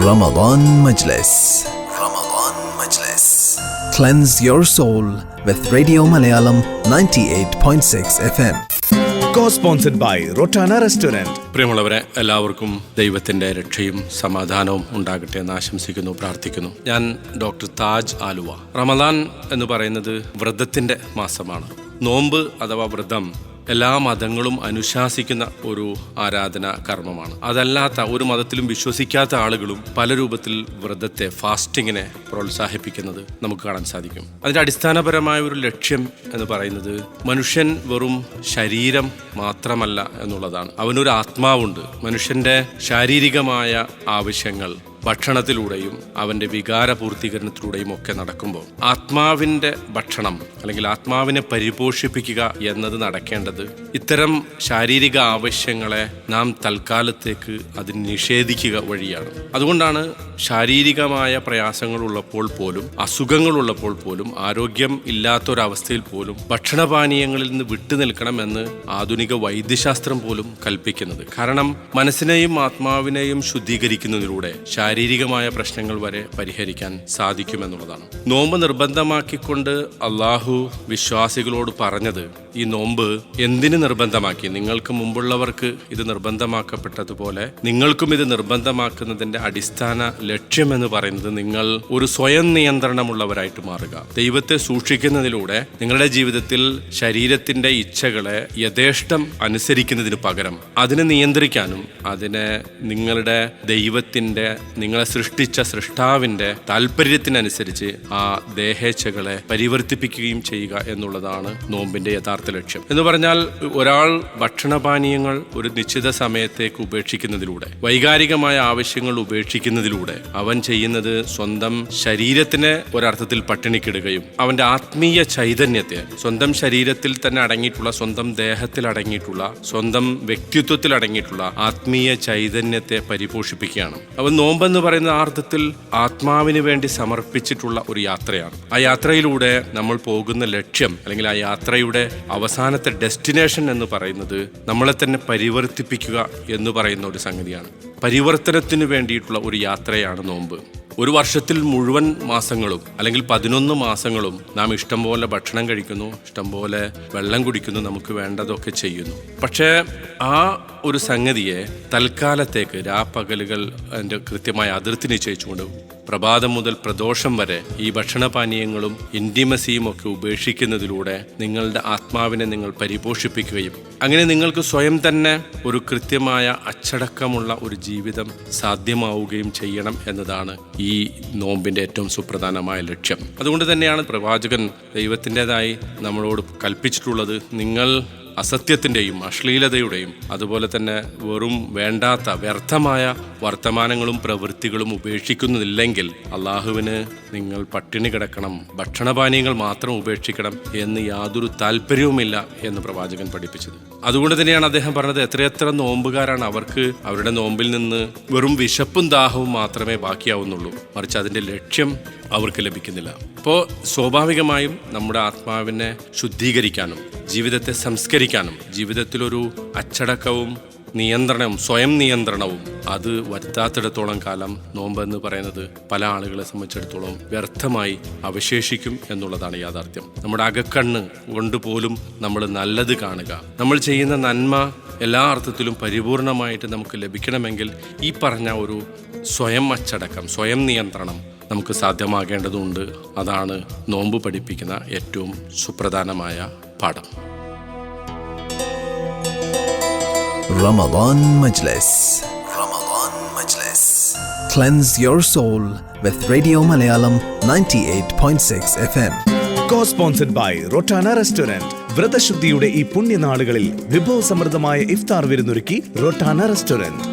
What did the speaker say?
Ramadan Majlis. Ramadan Majlis. Cleanse your soul with radio Malayalam 98.6 FM co-sponsored by Rotana Restaurant. പ്രിയമുള്ളവരെ എല്ലാവർക്കും ദൈവത്തിന്റെ രക്ഷയും സമാധാനവും ഉണ്ടാകട്ടെ എന്ന് ആശംസിക്കുന്നു പ്രാർത്ഥിക്കുന്നു ഞാൻ ഡോക്ടർ താജ് ആലുവ റമദാൻ എന്ന് പറയുന്നത് വ്രതത്തിന്റെ മാസമാണ് നോമ്പ് അഥവാ വ്രതം എല്ലാ മതങ്ങളും അനുശാസിക്കുന്ന ഒരു ആരാധന കർമ്മമാണ്. അതല്ലാത്ത ഒരു മതത്തിലും വിശ്വസിക്കാത്ത ആളുകളും പല രൂപത്തിൽ വ്രതത്തെ ഫാസ്റ്റിങ്ങിനെ പ്രോത്സാഹിപ്പിക്കുന്നത് നമുക്ക് കാണാൻ സാധിക്കും. അതിന്റെ അടിസ്ഥാനപരമായ ഒരു ലക്ഷ്യം എന്ന് പറയുന്നത് മനുഷ്യൻ വെറും ശരീരം മാത്രമല്ല എന്നുള്ളതാണ്. അവനൊരു ആത്മാവുണ്ട്. മനുഷ്യന്റെ ശാരീരികമായ ആവശ്യങ്ങൾ ഭക്ഷണത്തിലൂടെയും അവന്റെ വികാര പൂർത്തീകരണത്തിലൂടെയും ഒക്കെ നടക്കുമ്പോൾ ആത്മാവിന്റെ ഭക്ഷണം അല്ലെങ്കിൽ ആത്മാവിനെ പരിപോഷിപ്പിക്കുക എന്നത് നടക്കേണ്ടത് ഇത്തരം ശാരീരിക ആവശ്യങ്ങളെ നാം തൽക്കാലത്തേക്ക് അതിന് നിഷേധിക്കുക വഴിയാണ്. അതുകൊണ്ടാണ് ശാരീരികമായ പ്രയാസങ്ങളുള്ളപ്പോൾ പോലും അസുഖങ്ങളുള്ളപ്പോൾ പോലും ആരോഗ്യം ഇല്ലാത്തൊരവസ്ഥയിൽ പോലും ഭക്ഷണപാനീയങ്ങളിൽ നിന്ന് വിട്ടുനിൽക്കണം എന്ന് ആധുനിക വൈദ്യശാസ്ത്രം പോലും കൽപ്പിക്കുന്നത്. കാരണം മനസ്സിനെയും ആത്മാവിനെയും ശുദ്ധീകരിക്കുന്നതിലൂടെ ശാരീരികമായ പ്രശ്നങ്ങൾ വരെ പരിഹരിക്കാൻ സാധിക്കുമെന്നുള്ളതാണ്. നോമ്പ് നിർബന്ധമാക്കിക്കൊണ്ട് അള്ളാഹു വിശ്വാസികളോട് പറഞ്ഞത് ഈ നോമ്പ് എന്തിന് നിർബന്ധമാക്കി? നിങ്ങൾക്ക് മുമ്പുള്ളവർക്ക് ഇത് നിർബന്ധമാക്കപ്പെട്ടതുപോലെ നിങ്ങൾക്കും ഇത് നിർബന്ധമാക്കുന്നതിന്റെ അടിസ്ഥാന ലക്ഷ്യം എന്ന് പറയുന്നത് നിങ്ങൾ ഒരു സ്വയം നിയന്ത്രണമുള്ളവരായിട്ട് മാറുക. ദൈവത്തെ സൂക്ഷിക്കുന്നതിലൂടെ നിങ്ങളുടെ ജീവിതത്തിൽ ശരീരത്തിന്റെ ഇച്ഛകളെ യഥേഷ്ടം അനുസരിക്കുന്നതിന് പകരം അതിനെ നിയന്ത്രിക്കാനും അതിനെ നിങ്ങളുടെ ദൈവത്തിന്റെ നിങ്ങളെ സൃഷ്ടിച്ച സൃഷ്ടാവിന്റെ താല്പര്യത്തിനനുസരിച്ച് ആ ദേഹേച്ഛകളെ പരിവർത്തിപ്പിക്കുകയും ചെയ്യുക എന്നുള്ളതാണ് നോമ്പിന്റെ യഥാർത്ഥ ലക്ഷ്യം. എന്ന് പറഞ്ഞാൽ ഒരാൾ ഭക്ഷണപാനീയങ്ങൾ ഒരു നിശ്ചിത സമയത്തേക്ക് ഉപേക്ഷിക്കുന്നതിലൂടെ വൈകാരികമായ ആവശ്യങ്ങൾ ഉപേക്ഷിക്കുന്നതിലൂടെ അവൻ ചെയ്യുന്നത് സ്വന്തം ശരീരത്തിനെ ഒരർത്ഥത്തിൽ പട്ടിണിക്കിടുകയും അവന്റെ ആത്മീയ ചൈതന്യത്തെ സ്വന്തം ശരീരത്തിൽ തന്നെ അടങ്ങിയിട്ടുള്ള സ്വന്തം ദേഹത്തിൽ അടങ്ങിയിട്ടുള്ള സ്വന്തം വ്യക്തിത്വത്തിൽ അടങ്ങിയിട്ടുള്ള ആത്മീയ ചൈതന്യത്തെ പരിപോഷിപ്പിക്കുകയാണ്. അവൻ നോമ്പെന്ന് പറയുന്ന ആർത്ഥത്തിൽ ആത്മാവിന് വേണ്ടി സമർപ്പിച്ചിട്ടുള്ള ഒരു യാത്രയാണ്. ആ യാത്രയിലൂടെ നമ്മൾ പോകുന്ന ലക്ഷ്യം അല്ലെങ്കിൽ ആ യാത്രയുടെ അവസാനത്തെ ഡെസ്റ്റിനേഷൻ എന്ന് പറയുന്നത് നമ്മളെ തന്നെ പരിവർത്തിപ്പിക്കുക എന്ന് പറയുന്ന ഒരു സംഗതിയാണ്. പരിവർത്തനത്തിന് വേണ്ടിയിട്ടുള്ള ഒരു യാത്രയാണ് നോമ്പ്. ഒരു വർഷത്തിൽ മുഴുവൻ മാസങ്ങളും അല്ലെങ്കിൽ പതിനൊന്ന് മാസങ്ങളും നാം ഇഷ്ടം പോലെ ഭക്ഷണം കഴിക്കുന്നു ഇഷ്ടം പോലെ വെള്ളം കുടിക്കുന്നു നമുക്ക് വേണ്ടതൊക്കെ ചെയ്യുന്നു. പക്ഷേ ആ ഒരു സംഗതിയെ തൽക്കാലത്തേക്ക് രാപ്പകലുകൾ അതിന്റെ കൃത്യമായ അതിർത്തി നിശ്ചയിച്ചുകൊണ്ട് പ്രഭാതം മുതൽ പ്രദോഷം വരെ ഈ ഭക്ഷണപാനീയങ്ങളും ഇന്റിമസിയും ഒക്കെ ഉപേക്ഷിക്കുന്നതിലൂടെ നിങ്ങളുടെ ആത്മാവിനെ നിങ്ങൾ പരിപോഷിപ്പിക്കുകയും അങ്ങനെ നിങ്ങൾക്ക് സ്വയം തന്നെ ഒരു കൃത്യമായ അച്ചടക്കമുള്ള ഒരു ജീവിതം സാധ്യമാവുകയും ചെയ്യണം എന്നതാണ് ഈ നോമ്പിന്റെ ഏറ്റവും സുപ്രധാനമായ ലക്ഷ്യം. അതുകൊണ്ട് തന്നെയാണ് പ്രവാചകൻ ദൈവത്തിന്റെതായി നമ്മളോട് കൽപ്പിച്ചിട്ടുള്ളത് നിങ്ങൾ അസത്യത്തിന്റെയും അശ്ലീലതയുടെയും അതുപോലെ തന്നെ വെറും വേണ്ടാത്ത വ്യർത്ഥമായ വർത്തമാനങ്ങളും പ്രവൃത്തികളും ഉപേക്ഷിക്കുന്നില്ലെങ്കിൽ അള്ളാഹുവിന് നിങ്ങൾ പട്ടിണി കിടക്കണം ഭക്ഷണപാനീയങ്ങൾ മാത്രം ഉപേക്ഷിക്കണം എന്ന് യാതൊരു താല്പര്യവുമില്ല എന്ന് പ്രവാചകൻ പഠിപ്പിച്ചത്. അതുകൊണ്ട് തന്നെയാണ് അദ്ദേഹം പറഞ്ഞത് എത്രയെത്ര നോമ്പുകാരാണ് അവർക്ക് അവരുടെ നോമ്പിൽ നിന്ന് വെറും വിശപ്പും ദാഹവും മാത്രമേ ബാക്കിയാവുന്നുള്ളൂ. മറിച്ച് അതിന്റെ ലക്ഷ്യം അവർക്ക് ലഭിക്കുന്നില്ല. അപ്പോൾ സ്വാഭാവികമായും നമ്മുടെ ആത്മാവിനെ ശുദ്ധീകരിക്കാനും ജീവിതത്തെ സംസ്കരിക്കാനും ജീവിതത്തിലൊരു അച്ചടക്കവും നിയന്ത്രണവും സ്വയം നിയന്ത്രണവും അത് വരുത്താത്തിടത്തോളം കാലം നോമ്പ് എന്ന് പറയുന്നത് പല ആളുകളെ സംബന്ധിച്ചിടത്തോളം വ്യർത്ഥമായി അവശേഷിക്കും എന്നുള്ളതാണ് യാഥാർത്ഥ്യം. നമ്മുടെ അകക്കണ്ണ് കൊണ്ടുപോലും നമ്മൾ നല്ലത് കാണുക. നമ്മൾ ചെയ്യുന്ന നന്മ എല്ലാ അർത്ഥത്തിലും പരിപൂർണമായിട്ട് നമുക്ക് ലഭിക്കണമെങ്കിൽ ഈ പറഞ്ഞ ഒരു സ്വയം അച്ചടക്കം സ്വയം നിയന്ത്രണം നമുക്ക് സാധ്യമാകേണ്ടതുണ്ട്. അതാണ് നോമ്പ് പഠിപ്പിക്കുന്ന ഏറ്റവും സുപ്രധാനമായ പാഠം. Ramadan Majlis. Cleanse your soul with Radio Malayalam 98.6 FM. co-sponsored by Rotana Restaurant. വ്രതശുദ്ധിയുടെ ഈ പുണ്യനാളുകളിൽ വിഭവസമൃദ്ധമായ ഇഫ്താർ വിരുന്നൊരുക്കി റൊട്ടാന റെസ്റ്റോറന്റ്